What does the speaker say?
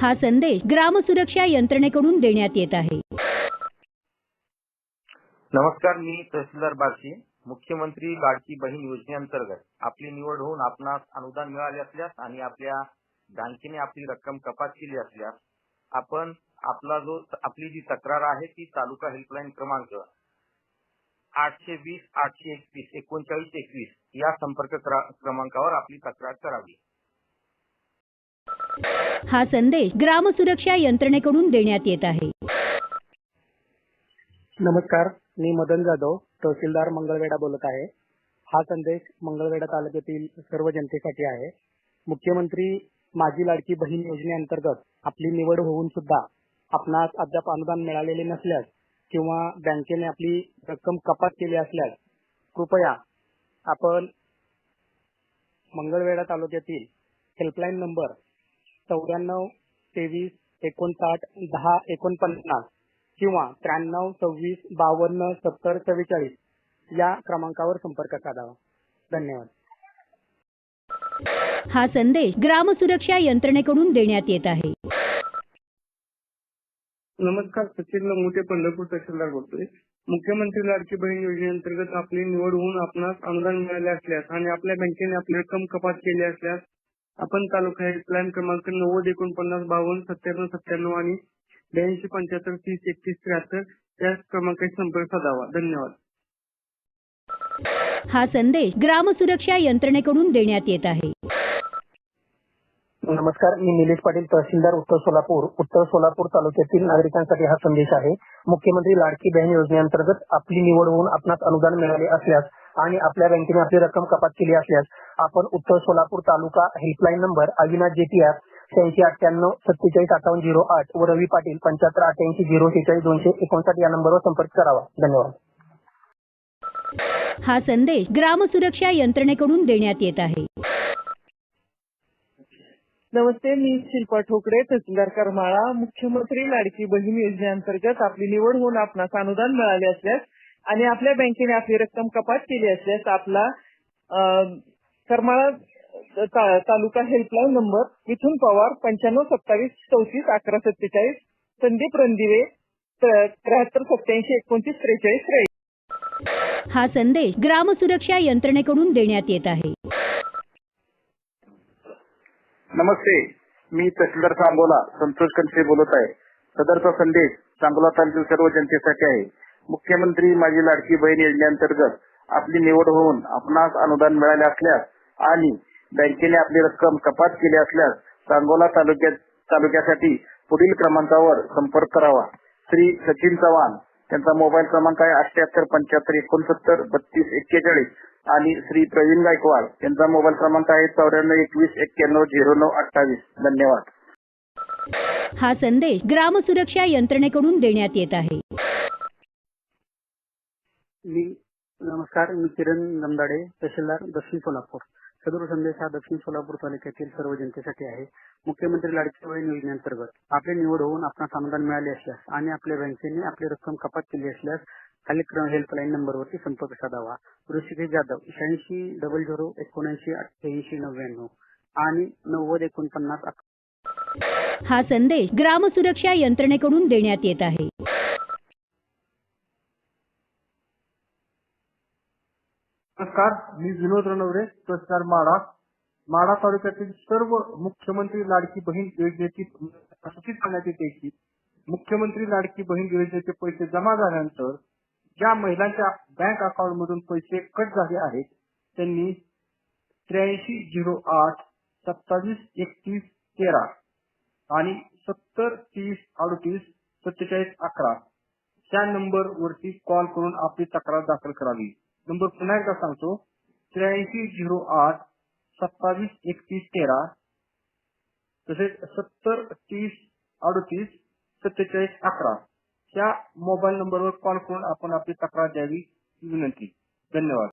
हा संदेश ग्रामसुरक्षा यंत्रणेकडून देण्यात येत आहे. नमस्कार मी तहसीलदार बारशी मुख्यमंत्री लाडकी बहीण योजनेअंतर्गत आपली निवड होऊन आपणास अनुदान मिळाले असल्यास आणि आपल्या बँकेने आपली रक्कम कपात केली असल्यास आपण आपला जो आपली जी तक्रार आहे ती तालुका हेल्पलाईन क्रमांक आठशे वीस आठशे एकवीस एकोणचाळीस एकवीस या संपर्क क्रमांकावर आपली तक्रार करावी. हा संदेश ग्रामसुरक्षा यंत्रणेकडून देण्यात येत आहे. नमस्कार मी मदन जाधव तहसीलदार मंगळवेढा बोलत आहे. हा संदेश मंगळवेढा तालुक्यातील सर्व जनतेसाठी आहे. मुख्यमंत्री माझी लाडकी बहीण योजनेअंतर्गत आपली निवड होऊन सुद्धा आपणास अद्याप अनुदान मिळालेले नसल्यास किंवा बँकेने आपली रक्कम कपात केली असल्यास कृपया आपण मंगळवेढा तालुक्यातील हेल्पलाईन नंबर चौऱ्याण्णव तेवीस एकोणसाठ दहा एकोणपन्नास किंवा त्र्याण्णव सव्वीस बावन्न सत्तर चव्वेचाळीस या क्रमांकावर संपर्क साधावा. धन्यवाद. हा संदेश ग्रामसुरक्षा यंत्रणेकडून देण्यात येत आहे. नमस्कार सचिन लंगोटे पंढरपूर तहसीलदार बोलतोय. मुख्यमंत्री लाडकी बहीण योजनेअंतर्गत आपली निवड होऊन आपणास अनुदान मिळाले असल्यास आणि आपल्या बँकेने आपली रक्कम कपात केली असल्यास आपण तालुका हेल्पलाईन क्रमांक नव्वद एकोणपन्नास बावन्न सत्त्याण्णव सत्त्याण्णव आणि ब्याऐंशी पंच्याहत्तर तीस एकतीस त्र्याहत्तर या क्रमांकाशी संपर्क साधावा. धन्यवाद. हा संदेश ग्रामसुरक्षा यंत्रणेकडून देण्यात येत आहे. नमस्कार मी निलेश पाटील तहसीलदार उत्तर सोलापूर. उत्तर सोलापूर तालुक्यातील नागरिकांसाठी हा संदेश आहे. मुख्यमंत्री लाडकी बहीण योजनेअंतर्गत आपली निवड होऊन आपणास अनुदान मिळाले असल्यास आणि आपल्या बँकेने आपली रक्कम कपात केली असल्यास आपण उत्तर सोलापूर तालुका हेल्पलाईन नंबर अविनाश जेटीआर शहाऐंशी अठ्ठ्याण्णव सत्तेचाळीस अठ्ठावन्न झिरो आठ व रवी पाटील पंच्याहत्तर अठ्ठ्याऐंशी झिरो शेचाळीस दोनशे एकोणसाठ या नंबरवर संपर्क करावा. धन्यवाद. हा संदेश ग्रामसुरक्षा यंत्रणेकडून देण्यात येत आहे. नमस्ते मी शिल्पा ठोकरे तहसीलदार करमाळा. मुख्यमंत्री लाडकी बहीण योजनेअंतर्गत आपली निवड होऊन आपणास अनुदान मिळाले असल्यास आणि आपल्या बँकेने आपली रक्कम कपात केली असल्यास आपला अं, करमाळा ता- तालुका हेल्पलाईन नंबर मिथून पवार पंच्याण्णव सत्तावीस चौतीस अकरा सत्तेचाळीस संदीप रणदिवे त्र्याहत्तर सत्याऐंशी एकोणतीस त्रेचाळीस त्र्याऐंशी हा संदेश ग्रामसुरक्षा यंत्रणेकडून देण्यात येत आहे. नमस्ते मी तहसीलदार सांगोला संतोष कंसे बोलत आहे. सदरचा संदेश सांगोला तालुक्यातील सर्व जनतेसाठी आहे. मुख्यमंत्री माझी लाडकी बहीण योजनेअंतर्गत आपली निवड होऊन आपणास अनुदान मिळाले असल्यास आणि बँकेने आपली रक्कम कपात केली असल्यास सांगोला तालुक्यात तालुक्यासाठी पुढील क्रमांकावर संपर्क करावा. श्री सचिन चव्हाण त्यांचा मोबाईल क्रमांक आहे अठ्याहत्तर पंच्याहत्तर एकोणसत्तर बत्तीस एक्केचाळीस आणि श्री प्रवीण गायकवाड त्यांचा मोबाईल क्रमांक आहे चौऱ्याण्णव एकवीस एक्क्याण्णव झिरो नऊ अठ्ठावीस. धन्यवाद. हा संदेश ग्रामसुरक्षा यंत्रणेकडून देण्यात येत आहे. मी नमस्कार मी किरण गमदाडे तहसीलदार दक्षिण सोलापूर. सदर संदेश हा दक्षिण सोलापूर तालुक्यातील सर्व जनतेसाठी आहे. मुख्यमंत्री लाडकी बहीण योजनेअंतर्गत आपली निवड होऊन आपणास अनुदान मिळाले असल्यास आणि आपल्या बँकेने आपली रक्कम कपात केली असल्यास खाली हेल्पलाईन नंबरवरती संपर्क साधावा ऋषिकेश जाधव शहाऐंशी डबल झिरो एकोणऐंशी अठ्ठ्याऐंशी नव्याण्णव आणि नव्वद एकोणपन्नास अकरा हा संदेश ग्राम सुरक्षा यंत्रणेकडून देण्यात येत आहे. नमस्कार मी विनोद रणवरे तहसीलदार माडा. माडा तालुक्यातील सर्व मुख्यमंत्री लाडकी बहीण योजनेची सूचित करण्यात येते की मुख्यमंत्री लाडकी बहीण योजनेचे पैसे जमा झाल्यानंतर ज्या महिलांच्या बँक अकाउंट मधून पैसे कट झाले आहेत त्यांनी त्र्याऐंशी झिरो आठ सत्तावीस एकतीस तेरा आणि सत्तर तीस अडतीस सत्तेचाळीस अकरा त्या नंबर वरती कॉल करून आपली तक्रार दाखल करावी. नंबर पुन्हा एकदा सांगतो. त्र्याऐंशी झिरो आठ सत्तावीस एकतीस तेरा तसेच सत्तर तीस अडतीस सत्तेचाळीस अकरा या मोबाईल नंबरवर कॉल करून आपण आपली तक्रार द्यावी. विनंती. धन्यवाद.